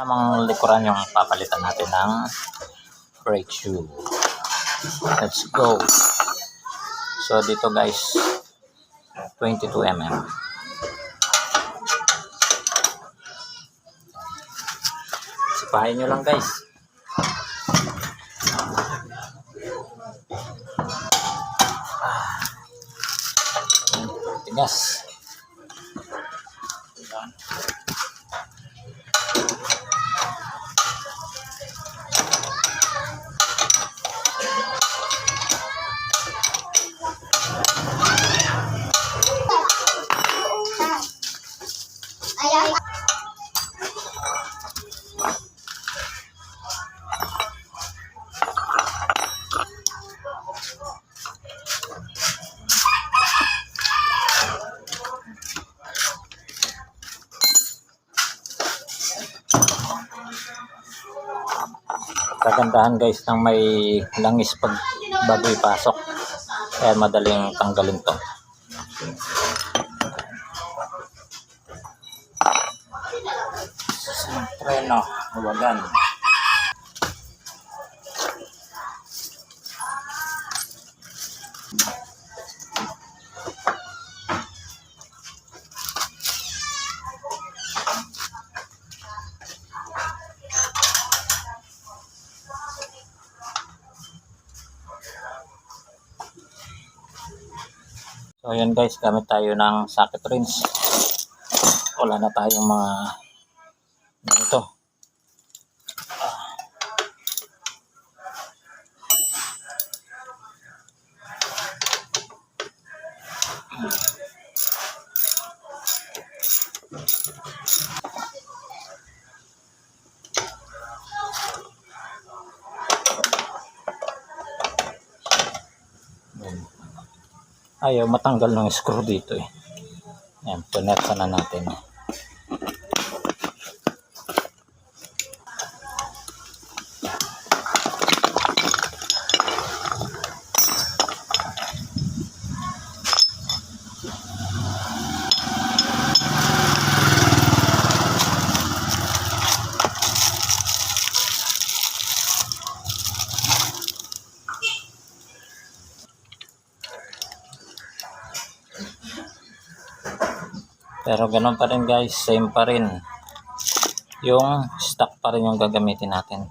namang likuran yung papalitan natin ng brake shoe. Let's go. So dito guys, 22 mm. Sipahin nyo lang guys. Ah. Tigas. Kagandahan guys ng may langis pag bago ipasok kaya madaling tanggalin to. Preno huwagan so ayan guys gamit tayo ng socket rinse wala na tayong mga ayaw matanggal ng screw dito eh. Yan punersa na natin Pero ganun pa rin guys, same pa rin. Yung stock pa rin yung gagamitin natin.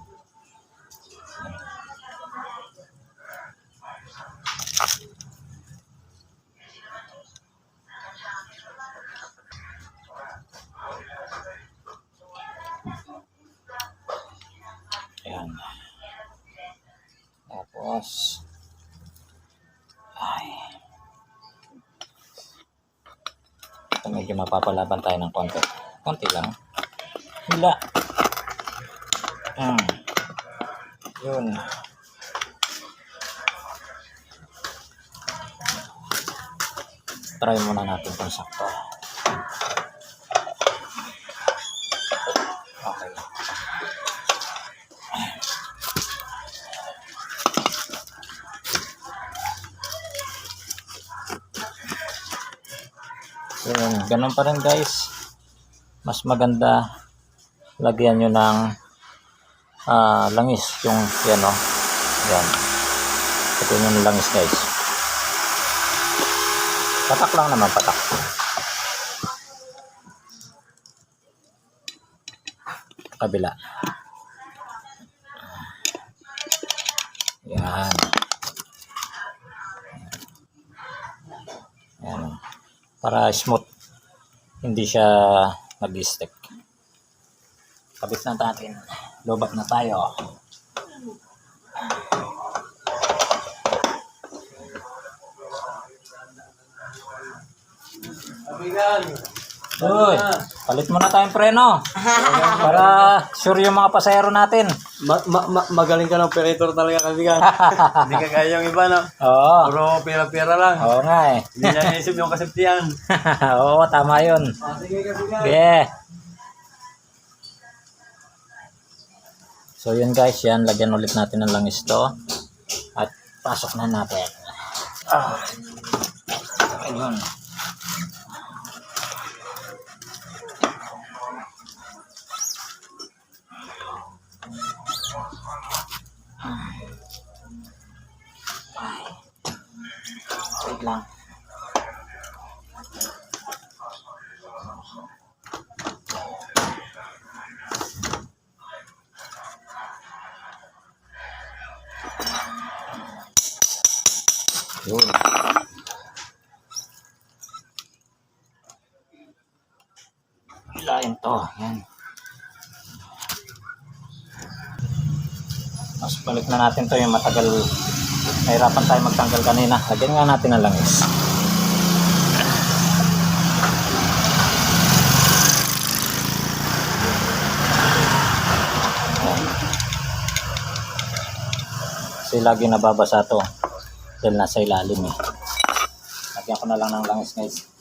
So, medyo mapapalaban tayo ng konti. Konti lang. Hila. Hmm. Yun. Try muna natin kung sakto. So, ganun pa rin guys. Mas maganda lagyan nyo ng ah, langis yung yan o. Yan. Ito yung langis guys. Patak lang naman, patak. Kabila. Yan. Yan. Para smooth. Hindi siya mag-stick. Kabit na natin. Lobat na tayo. Uy, palit muna tayong preno. Para sure yung mga pasahero natin. Ma- ma- ma- magaling ka ng operator talaga kaibigan. Hindi ka kaya yung iba, no? Oo. Puro pera-pera lang. Oo nga eh. Hindi niya naisip yung kasiptiyan. Oo, tama yun. Ah, sige kaibigan. Yeah. So yun guys, yan. Lagyan ulit natin ng langis to. At pasok na natin. Ah. Ayun. Hilain to. Yan. Mas balik na natin to yung matagal. Nahirapan tayo magtanggal kanina. Lagyan nga natin ng langis. Kasi lagi nababasa to. Dahil nasa ilalim eh. Lagyan ko na lang ng langis guys.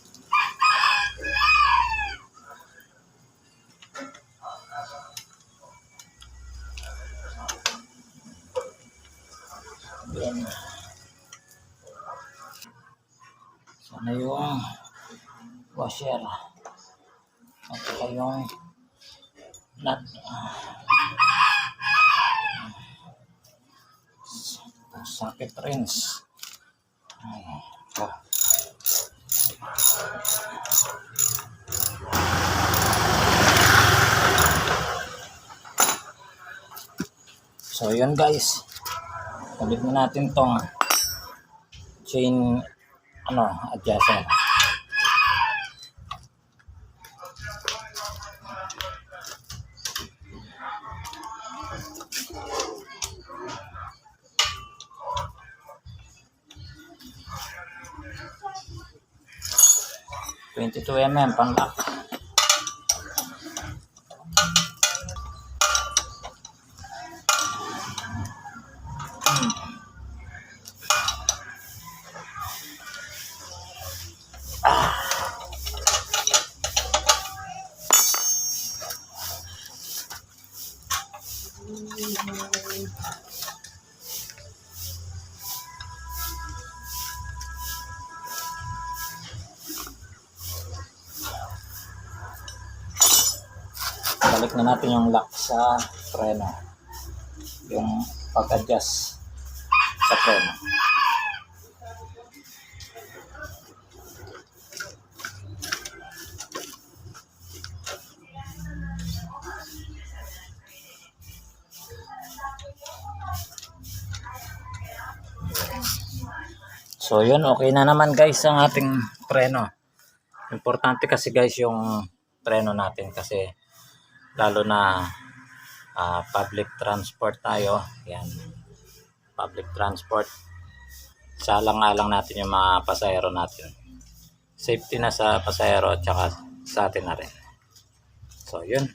Sana yung washer. At saka yung nut. Socket rinse. So, yun guys. Ulit na natin tong chain ano, adjustment. Twenty-two mm pang lock. Balik na natin yung lock sa preno. Yung pag-adjust sa preno So yun, okay na naman guys ang ating preno. Importante kasi guys yung preno natin kasi lalo na ah, public transport tayo. Yan. Public transport. Salang-alang natin yung mga pasahero natin. Safety na sa pasahero at saka sa atin na rin. So yun.